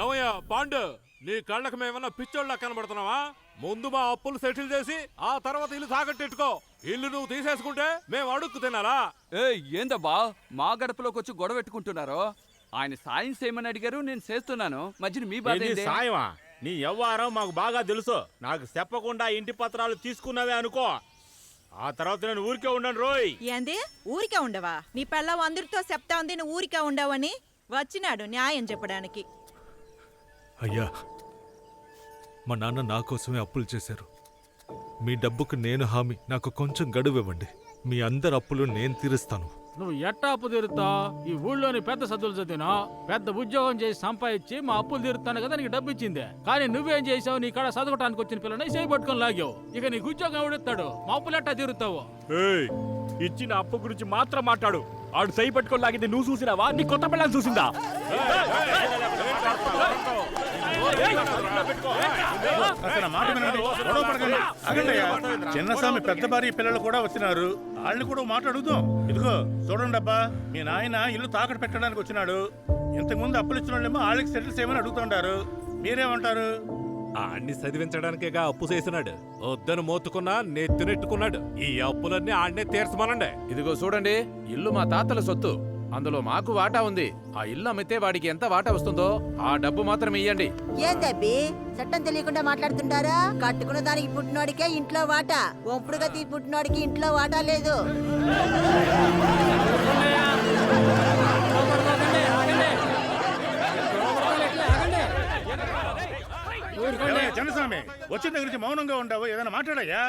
ఏమయ్యా పాండు నీ కళ్ళకి మేమన్నా పిచ్చోళ్ళ కనబడుతున్నావా? ముందు మా అప్పులు సెటిల్ చేసి ఆ తర్వాత ఇల్లు తాకట్టెట్టుకో. ఇల్లు నువ్వు తీసేసుకుంటే మేము అడుక్కు తినాలా? ఏ ఏందబ్బా? మా గడపలోకి వచ్చి గొడవ పెట్టుకుంటున్నారో? ఆయన సాయం చేయమని అడిగారు నేను చేస్తున్నాను. మధ్యన మీ బాధ? సాయమా? నీ వ్యవహారం మాకు బాగా తెలుసు. నాకు చెప్పకుండా ఇంటి పత్రాలు తీసుకున్నావే అనుకో. ఆ తర్వాత నేను ఊరికే ఉండను రోయ్. ఏంది? ఊరికే ఉండవా? నీ పెళ్ళం అందరితో చెప్తా ఉంది నువ్వు ఊరికే ఉండవని? వచ్చినాడు న్యాయం చెప్పడానికి. అయ్యా మా నాన్న నా కోసమే అప్పులు చేశారు మీ డబ్బుకు నేను హామీ నాకు కొంచెం గడువు ఇవ్వండి మీ అందరి అప్పులు నేను తీరుస్తాను నువ్వు ఎట్టా అప్పు తీరుతా ఈ ఊళ్ళోని పెద్ద చదువులు చదివినా పెద్ద ఉద్యోగం చేసి సంపాదించి మా అప్పులు తీరుతాను కదా నీకు డబ్బు ఇచ్చింది కానీ నువ్వేం చేసావు నీ కాడ చదవటానికి వచ్చిన పిల్లని చేయి పట్టుకొని లాగావు ఇక నీకు ఉద్యోగం ఎవడిస్తాడు మా అప్పులు ఎట్టా తీరుతావు ఏయ్, ఇచ్చిన అప్పు గురించి మాత్రం మాట్లాడు ఆడు సై పట్టుకొని లాగింది నువ్వు చూసినావా నీ కొత్త పిల్లలు చూసిందా అతని మాట వినండి. గొడవ పడకండి. ఆగండి అయ్యా. చిన్నస్వామి పెద్ద భార్య పిల్లలు కూడా వచ్చినారు. వాళ్ళని కూడా మాట అడుగుదాం. ఇదిగో చూడండి అబ్బా మీ నాయన ఇల్లు తాకట్టు పెట్టడానికి వచ్చినాడు. ఇంతకుముందు అప్పులు ఇచ్చిన వాళ్ళేమో వాళ్ళకి సెటిల్ చేయమని అడుగుతుంటారు. మీరేమంటారు? ఆడిని చదివించడానికేగా అప్పు చేసినాడు. వద్దని మోతుకున్నా నెత్తినెట్టుకున్నాడు. ఈ అప్పులన్నీ ఆడనే తీర్చమనండి. ఇదిగో చూడండి ఇల్లు మా తాతల సొత్తు. అందులో మాకు వాటా ఉంది. ఆ ఇల్లు అమ్మితే వాడికి ఎంత వాటా వస్తుందో ఆ డబ్బు మాత్రం ఇయ్యండి. ఏందబ్బి చట్టం తెలియకుండా మాట్లాడుతుంటారా? కట్టుకున్న దానికి పుట్టినోడికే ఇంట్లో వాటా. ఒంపుడుగా తీ పుట్టినోడికి ఇంట్లో వాటా లేదు. చిన్నస్వామి వచ్చిన దగ్గర నుంచి మౌనంగా ఉండవు ఏదైనా మాట్లాడయ్యా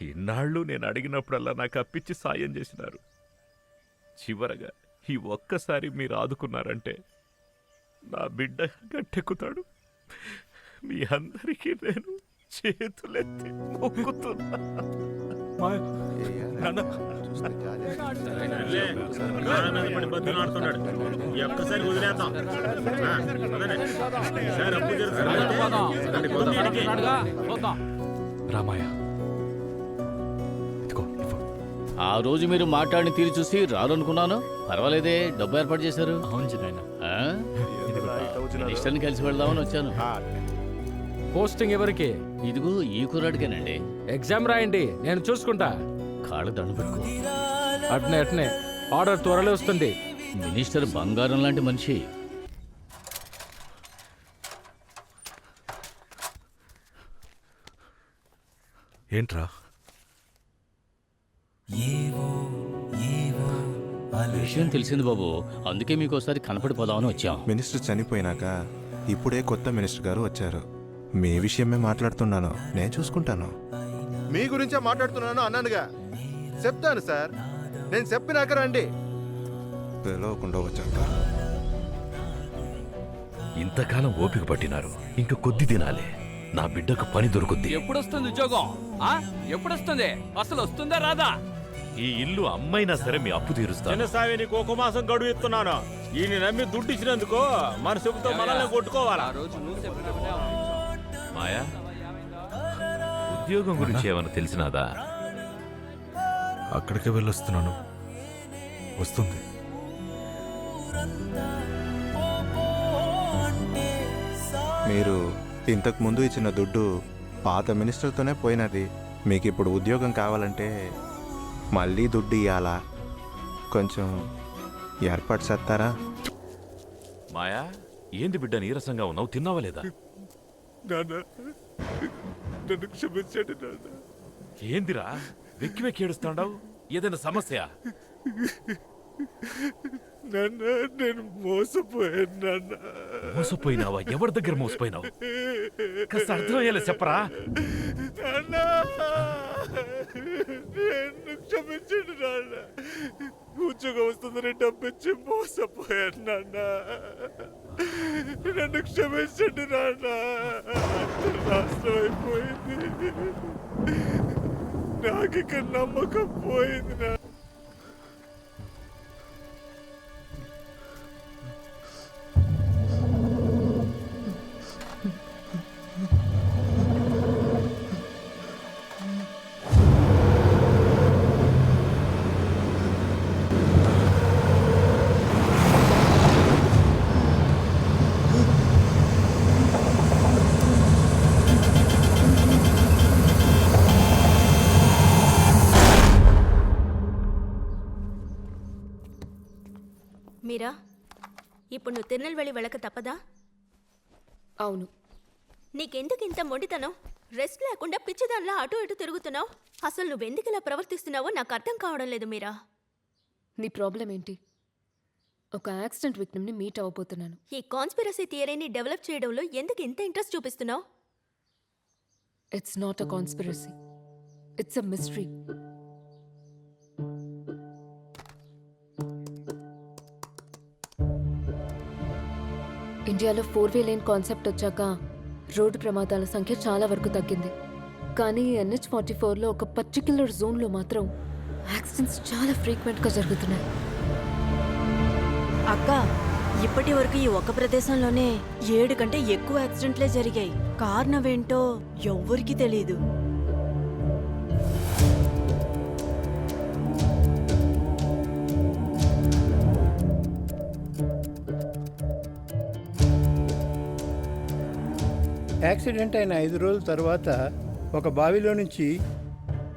ఇన్నాళ్ళు నేను అడిగినప్పుడల్లా నాకు అప్పిచ్చి సాయం చేసినారు. చివరగా ఈ ఒక్కసారి మీరు ఆదుకున్నారంటే నా బిడ్డ గట్టెక్కుతాడు. మీ అందరికీ నేను చేతులెత్తి మొక్కుతున్నా. ఒక్కసారి వదిలేద్దాం ఆ, ఆ రోజు మీరు మాట్లాడిన తీరు చూసి రారనుకున్నాను. పర్వాలేదే డబ్బు ఏర్పాటు చేశారు. ఆ? మినిస్టర్ని కలిసి వెళ్దామని వచ్చాను. పోస్టింగ్ ఎవరికి? ఇదిగో ఈ కుర్రాడికేనండి. ఎగ్జామ్ రాయండి నేను చూసుకుంటా. కాళ్ళ దండు పెట్టుకో. అట్నే అట్నే. ఆర్డర్ త్వరలో వస్తుంది. మినిస్టర్ బంగారం లాంటి మనిషి. ఏంట్రా? విషయం తెలిసింది బాబు. అందుకే మీకు ఒకసారి కనపడిపోదామని వచ్చాం. మినిస్టర్ చనిపోయినాక ఇప్పుడే కొత్త మినిస్టర్ గారు వచ్చారు. మీ విషయమే మాట్లాడుతున్నాను. నేను చూసుకుంటాను. మీ గురించే మాట్లాడుతున్నాను అన్నానుగా. చెప్తాను సార్. నేను చెప్పినాక రండి. పిలవకుండా వచ్చాక ఇంతకాలం ఓపిక పట్టినారు. ఇంక కొద్ది దినాలే. నా బిడ్డకు పని దొరుకుద్ది. ఎప్పుడు వస్తుంది ఉద్యోగం? ఆ? ఎప్పుడు వస్తుంది అసలు వస్తుందా రాదా? ఈ ఇల్లు అమ్మైనా సరే మీ అప్పు తీరుస్తాను. చిన్నస్వామి నీకు ఒక మాసం గడువు ఇస్తున్నాను ఈయన నమ్మి దుడ్డు ఇచ్చినందుకు మన చెబుతో మనల్ని కొట్టుకోవాలా. మాయా? ఉద్యోగం గురించి ఏమైనా తెలిసినాదా? అక్కడికే వెళ్ళొస్తున్నాను. వస్తుంది. మీరు ఇంతకు ముందు ఇచ్చిన దుడ్డు పాత మినిస్టర్తోనే పోయినది. మీకు ఇప్పుడు ఉద్యోగం కావాలంటే మళ్ళీ దుడ్డు ఇవ్వాలా కొంచెం ఏర్పాటు చేస్తారా? మాయా ఏంది బిడ్డ నీరసంగా ఉన్నావు? తిన్నావా లేదా? నన్ను క్షమించండి నాన్న. ఏందిరా? వెక్కి వెక్కి ఏడుస్తాండావు? ఏదైనా సమస్య? నాన్న నేను మోసపోయాను నాన్న. మోసపోయినావా? ఎవరి దగ్గర మోసపోయినావు? కాస్త అర్థమయ్యేలా చెప్పరా? నాన్న! నన్ను క్షమించండి నాన్న? ఉద్యోగం వస్తుందని డబ్బిచ్చి మోసపోయాను నాన్న. నన్ను క్షమించండి నాన్న. నాశనం అయిపోయింది. నాకు ఇక నమ్మకం పోయింది నా మీరా? ఇప్పుడు నువ్వు తిరునెల్వేలి వెళ్ళక తప్పదా? అవును. నీకెందుకు ఇంత మొండితనం? రెస్ట్ లేకుండా పిచ్చిదానిలా అటు ఇటు తిరుగుతున్నావు? అసలు నువ్వెందుకు ఇలా ప్రవర్తిస్తున్నావో నాకు అర్థం కావడం లేదు మీరా. నీ ప్రాబ్లం ఏంటి? ఒక యాక్సిడెంట్ విక్టిమ్ని మీట్ అవ్వబోతున్నాను. ఈ కాన్స్పిరసీ థియరీని డెవలప్ చేయడంలో ఎందుకు ఇంత interest చూపిస్తున్నావు? It's not a conspiracy it's a mystery ఇండియాలో ఫోర్ వే లేన్ కాన్సెప్ట్ వచ్చాక రోడ్డు ప్రమాదాల సంఖ్య చాలా వరకు తగ్గింది. కానీ ఎన్హెచ్ ఫార్టీ ఫోర్లో ఒక పర్టిక్యులర్ జోన్లో మాత్రం యాక్సిడెంట్స్ చాలా ఫ్రీక్వెంట్గా జరుగుతున్నాయి. అక్క ఇప్పటి వరకు ఈ ఒక ప్రదేశంలోనే ఏడు కంటే ఎక్కువ యాక్సిడెంట్లే జరిగాయి. కారణం ఏంటో ఎవ్వరికీ తెలియదు యాక్సిడెంట్ అయిన ఐదు రోజుల తర్వాత ఒక బావిలో నుంచి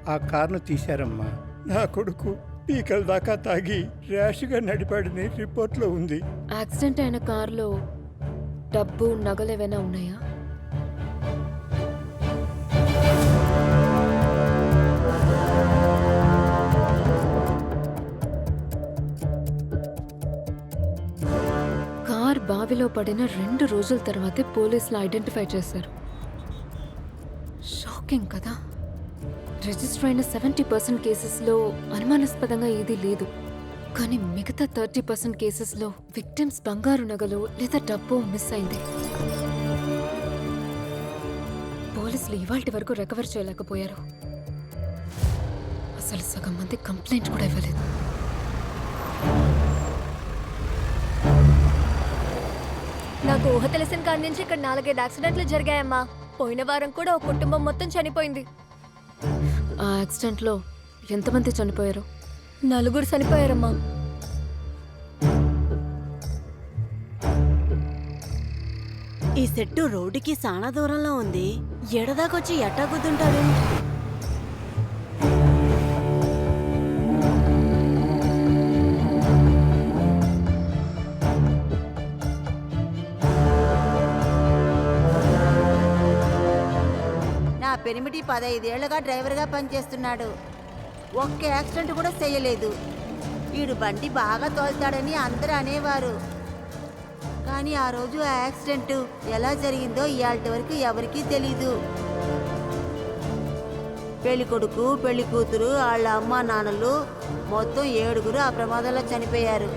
ఆ కార్ను తీశారమ్మా. నా కొడుకు పీకల దాకా తాగి ర్యాష్గా నడిపాడని రిపోర్ట్లో ఉంది. యాక్సిడెంట్ అయిన కారులో డబ్బు నగలు ఏవైనా ఉన్నాయా? బావిలో పడిన రెండు రోజుల తర్వాతే పోలీసులు ఐడెంటిఫై చేశారు. షాకింగ్ కదా. రిజిస్టర్ అయిన సెవెంటీ పర్సెంట్ కేసెస్లో అనుమానాస్పదంగా ఏదీ లేదు. కానీ మిగతా థర్టీ పర్సెంట్ కేసెస్లో విక్టిమ్స్ బంగారు నగలు లేదా డబ్బు మిస్ అయింది. పోలీసులు ఇవాటి వరకు రికవర్ చేయలేకపోయారు. అసలు సగం మంది కంప్లైంట్ కూడా ఇవ్వలేదు. నాకు ఊహ తెలిసిన కాడి నుంచి ఇక్కడ నాలుగైదు యాక్సిడెంట్లు జరిగాయమ్మా. పోయిన వారం కూడా ఒక కుటుంబం మొత్తం చనిపోయింది. ఆ యాక్సిడెంట్లో ఎంతమంది చనిపోయారు? నలుగురు చనిపోయారమ్మా. ఈ సెట్టు రోడ్డుకి చాలా దూరంలో ఉంది. ఎడదాకొచ్చి ఎట్టా గుద్దుంటాడు పెనిమిటి పదైదేళ్ళుగా డ్రైవర్గా పనిచేస్తున్నాడు. ఒక్క యాక్సిడెంట్ కూడా చేయలేదు. వీడు బండి బాగా తోలుతాడని అందరూ అనేవారు. కానీ ఆ రోజు ఆ యాక్సిడెంట్ ఎలా జరిగిందో ఇవాళ వరకు ఎవరికీ తెలీదు. పెళ్ళి కొడుకు పెళ్ళి కూతురు వాళ్ళ అమ్మ నాన్నలు మొత్తం ఏడుగురు ఆ ప్రమాదంలో చనిపోయారు.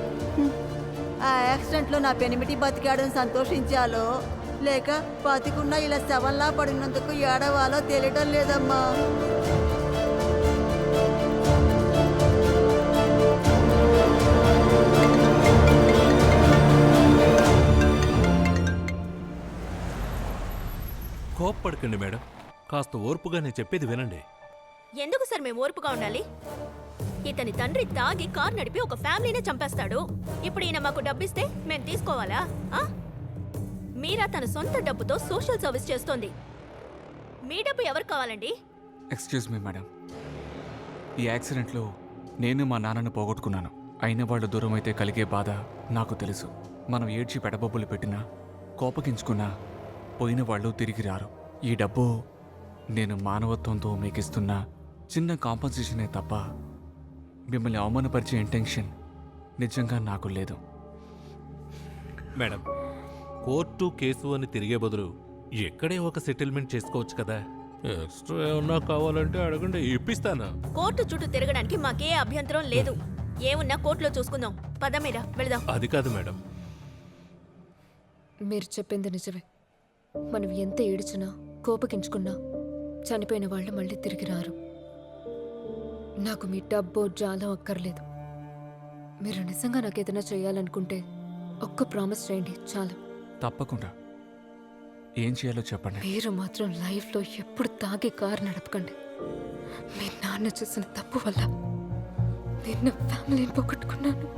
ఆ యాక్సిడెంట్లో నా పెనిమిటి బతికాడని సంతోషించాలో లేక బతికున్నా ఇలా శవంలా పడినందుకు ఏడవాలో తెలియడం లేదమ్మా. కోప్పడకండి మేడం. కాస్త ఓర్పుగా నేను చెప్పేది వినండి. ఎందుకు సార్ మేము ఓర్పుగా ఉండాలి? ఇతని తండ్రి తాగి కార్ నడిపి ఒక ఫ్యామిలీనే చంపేస్తాడు. ఇప్పుడు ఈయన మాకు డబ్బిస్తే మేము తీసుకోవాలా? ఆ? మీరా తన సొంత డబ్బుతో సోషల్ సర్వీస్ చేస్తోంది. మీ డబ్బు ఎవరు కావాలండి? Excuse me madam. ఈ యాక్సిడెంట్లో నేను మా నాన్నను పోగొట్టుకున్నాను. అయిన వాళ్ళు దూరం అయితే కలిగే బాధ నాకు తెలుసు. మనం ఏడ్చి పెడబొబ్బులు పెట్టినా కోపగించుకున్నా పోయిన వాళ్ళు తిరిగి రారు. ఈ డబ్బు నేను మానవత్వంతో మీకిస్తున్న చిన్న కాంపన్సేషనే తప్ప మిమ్మల్ని అవమానపరిచే ఇంటెన్షన్ నిజంగా నాకు లేదు. మేడం కోర్టు కేసు అని తిరిగే బదులు ఎక్కడే ఒక సెటిల్మెంట్ చేసుకోవచ్చు కదా. ఎక్స్ట్రా ఏమన్నా కావాలంటే అడగండి ఇప్పిస్తాను. కోర్టు చుట్టూ తిరగడానికి మాకే అభ్యంతరం లేదు. ఏమున్నా కోర్టులో చూసుకుందాం. పద మీరా వెళదాం. అది కాదు మేడం. మీరు చెప్పింది నిజమే. మనం ఎంత ఏడ్చినా కోపగించుకున్నా చనిపోయిన వాళ్ళు మళ్ళీ తిరిగి రారు. నాకు మీ డబ్బో జాలం అక్కర్లేదు. మీరు నిజంగా నాకు ఏదైనా చేయాలనుకుంటే ఒక్క ప్రామిస్ చేయండి చాలు. తప్పకుండా. ఏం చేయాలో చెప్పండి. మీరు మాత్రం లైఫ్లో ఎప్పుడు తాగి కారు నడపకండి. మీ నాన్న చేసిన తప్పు వల్ల నేను నా ఫ్యామిలీని పోగొట్టుకున్నాను.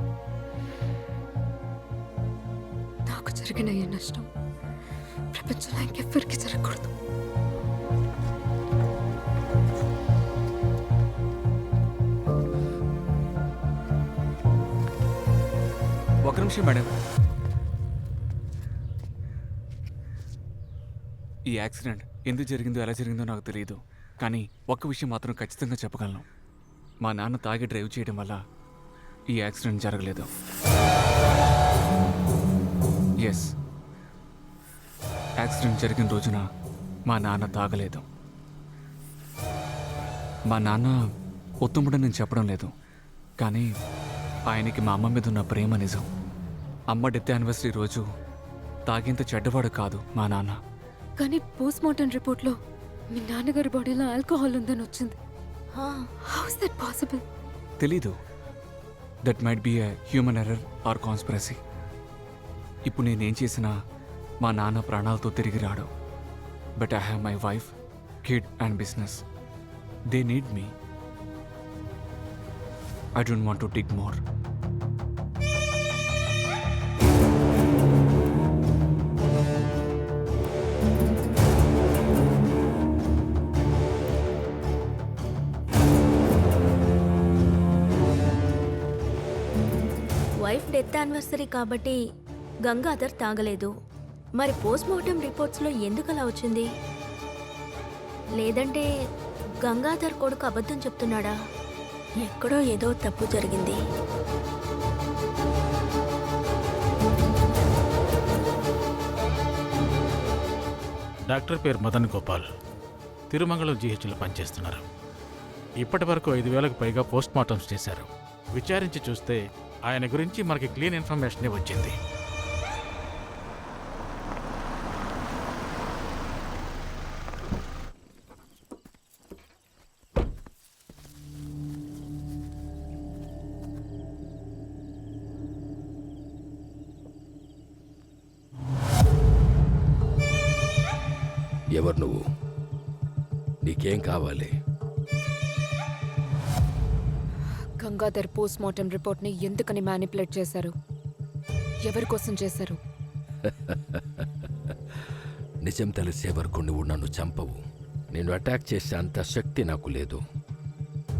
నాకు జరిగిన ఈ నష్టం ప్రపంచంలో ఇంకెవ్వరికి జరగకూడదు. ఒక నిమిషం మేడం. ఈ యాక్సిడెంట్ ఎందుకు జరిగిందో ఎలా జరిగిందో నాకు తెలియదు కానీ ఒక్క విషయం మాత్రం ఖచ్చితంగా చెప్పగలను. మా నాన్న తాగి డ్రైవ్ చేయడం వల్ల ఈ యాక్సిడెంట్ జరగలేదు. ఎస్ యాక్సిడెంట్ జరిగిన రోజున మా నాన్న తాగలేదు. మా నాన్న ఉత్తముడని నేను చెప్పడం లేదు. కానీ ఆయనకి మా అమ్మ మీద ఉన్న ప్రేమ నిజం. అమ్మ డెత్ యానివర్సరీ రోజు తాగేంత చెడ్డవాడు కాదు మా నాన్న. కానీ పోస్ట్ మార్టం రిపోర్ట్లో మీ నాన్నగారి బాడీలో ఆల్కహాల్ ఉందని వచ్చింది. హౌ. ఇస్ దట్ పాసిబుల్ తెలీదు. That might be a human error or conspiracy ఇప్పుడు నేనేం చేసినా మా నాన్న ప్రాణాలతో తిరిగి రాడు. But I have my wife kid and business they need me I don't want to tick more death anniversary కాబట్టి గంగాధర్ తాగలేదు. మరి పోస్ట్ మార్టం రిపోర్ట్స్లో ఎందుకు అలా వచ్చింది? లేదంటే గంగాధర్ కొడుకు అబద్ధం చెప్తున్నాడా? ఎక్కడో ఏదో తప్పు జరిగింది. డాక్టర్ పేరు మదన్ గోపాల్. తిరుమంగళం జీహెచ్లో పనిచేస్తున్నారు. ఇప్పటి వరకు ఐదు వేలకు పైగా పోస్ట్ మార్టమ్స్ చేశారు. విచారించి చూస్తే ఆయన గురించి మనకి క్లీన్ ఇన్ఫర్మేషన్ వచ్చింది ఎవరు నువ్వు? నీకేం కావాలి? గంగాధర్ పోస్ట్ మార్టం రిపోర్ట్ని ఎందుకని మ్యానిపులేట్ చేశారు? ఎవరి కోసం చేశారు? నిజం తెలిసే వరకు నువ్వు నన్ను చంపవు. నేను అటాక్ చేసే అంత శక్తి నాకు లేదు.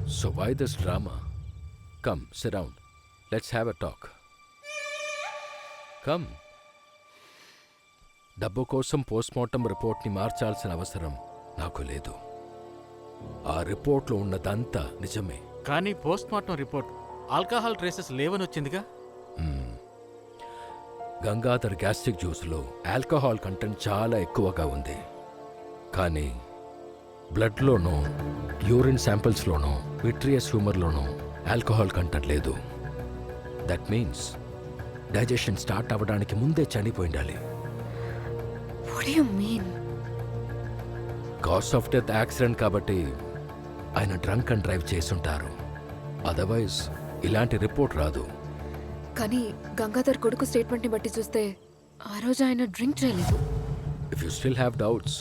So why this drama come around let's have a talk come డబ్బు కోసం పోస్ట్మార్టం రిపోర్ట్ని మార్చాల్సిన అవసరం నాకు లేదు. ఆ రిపోర్ట్లో ఉన్నదంతా నిజమే. కానీ post mortem report. Alcohol traces లేవని వచ్చిందిగా. గంగాధర్ గ్యాస్ట్రిక్ జ్యూస్లో ఆల్కహాల్ కంటెంట్ చాలా ఎక్కువగా ఉంది. కానీ బ్లడ్లోనూ యూరిన్ శాంపిల్స్లోనూ విట్రియస్ హ్యూమర్లోనూ ఆల్కహాల్ కంటెంట్ లేదు. దట్ మీన్స్ డైజెషన్ స్టార్ట్ అవ్వడానికి ముందే చనిపోయి ఉండాలి what you mean cast of death accident కాబట్టి ఆయన డ్రంక్ అండ్ డ్రైవ్ చేసుంటారు అదర్వైజ్ ఇలాంటి రిపోర్ట్ రాదు. కానీ గంగాధర్ కొడుకు స్టేట్మెంట్ని బట్టి చూస్తే ఆ రోజు ఆయన డ్రింక్ చేయలేదు. If you still have doubts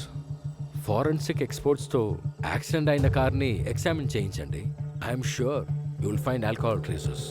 forensic ఎక్స్పర్ట్స్తో accident అయిన కార్ని ఎగ్జామిన్ చేయించండి. I'm sure you will find alcohol traces